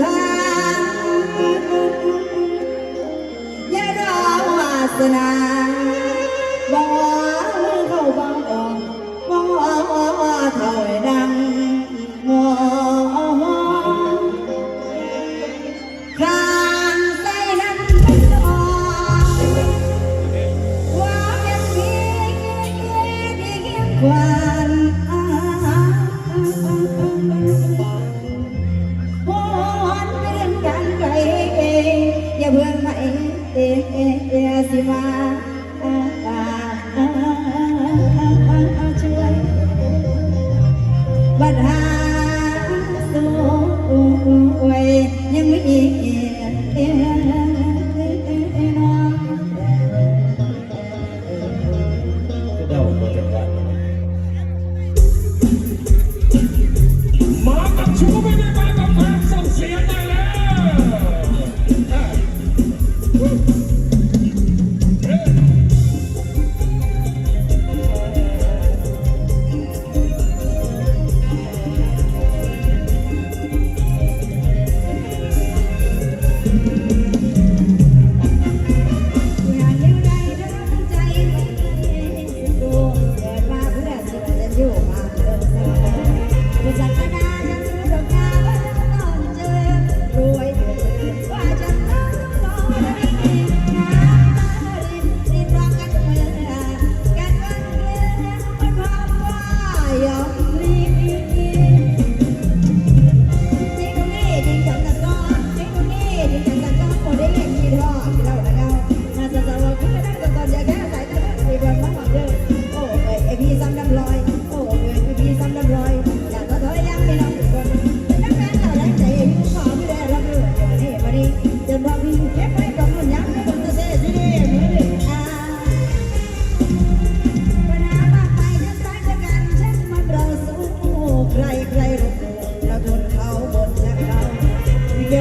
ทางอย่ารอวาสนาบ่เข้าบังออบ่เท่าดังหัว eh, eh.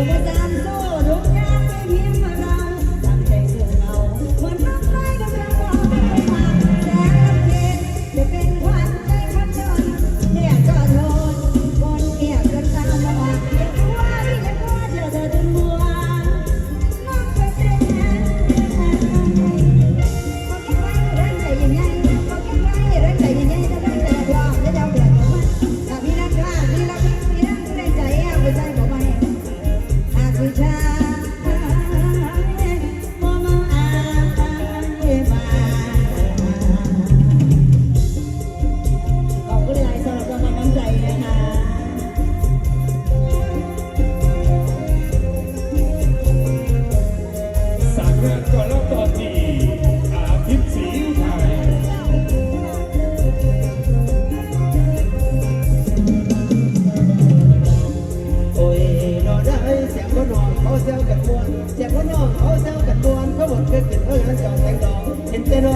Cause I'm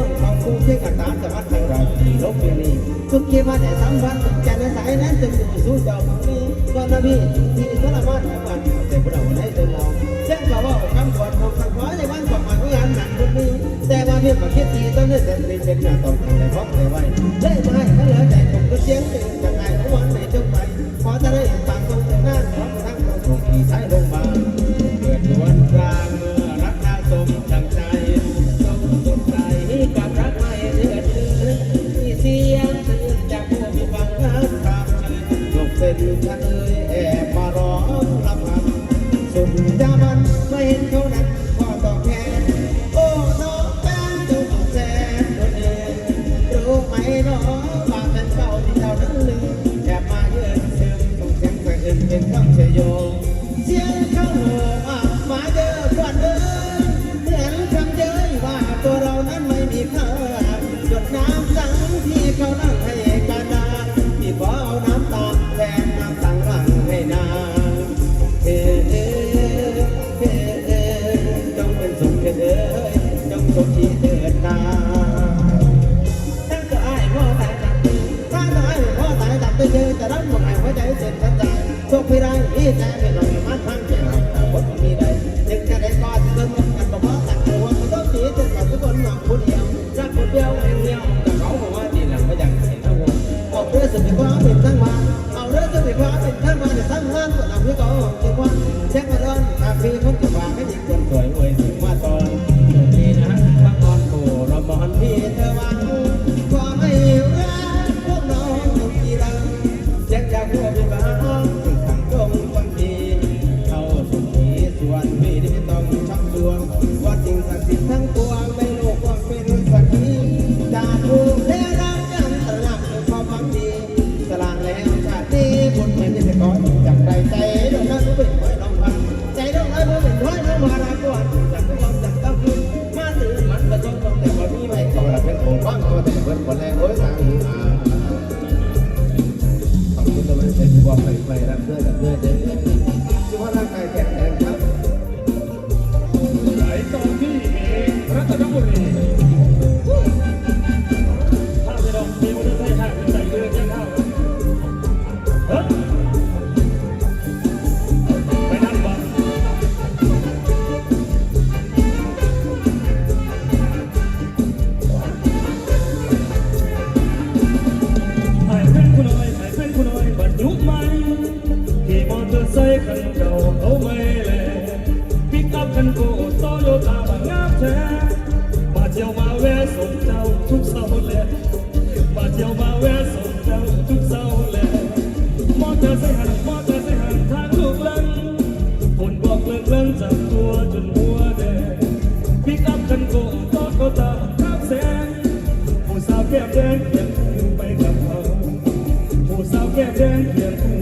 องของครูที่กัะตามสวัสดิ์ทางเราที่ลบบุรีทุกเกี่ยวแต่สามวันจะได้สายนั้นจะสู่สู่ดอกนี้ก็นะพี่ที่สละวัตรของมันแต่พวกเราได้เดินเราเช่นเขาว่าคำขวัญของสังวรในวันของมันก็การหนักคนนี้แต่ว่าเพียงมระเทศที่ต้องได้เสร็เรียนเป็นอย่างต้อไปในพบแต่ ถึงกันเลยแอบมารอรำพันสุดยามันไม่เห็นเขานั้นก็ต้องแค้นโอ้น้องแป้นจุกแสนโดนเดินรู้ไหมน้องว่าเป็นเก่าที่เรานั้นลืมแอบมาเยือนซึมต้องเสียงแพื่นเป็นคำเชยโยเสียงเข้าหู Con. ตอร์ไซค์หันมอเตอร์ไซหันทางกลังคนบอกเลิกลิกจากตัวจนหัวแดงพิกอัพคันโกตอดก็ตาข้ามแสงผู้สาแกมแดงเคีงคู่ไปกับเขาผู้สาแกมแดงเคีง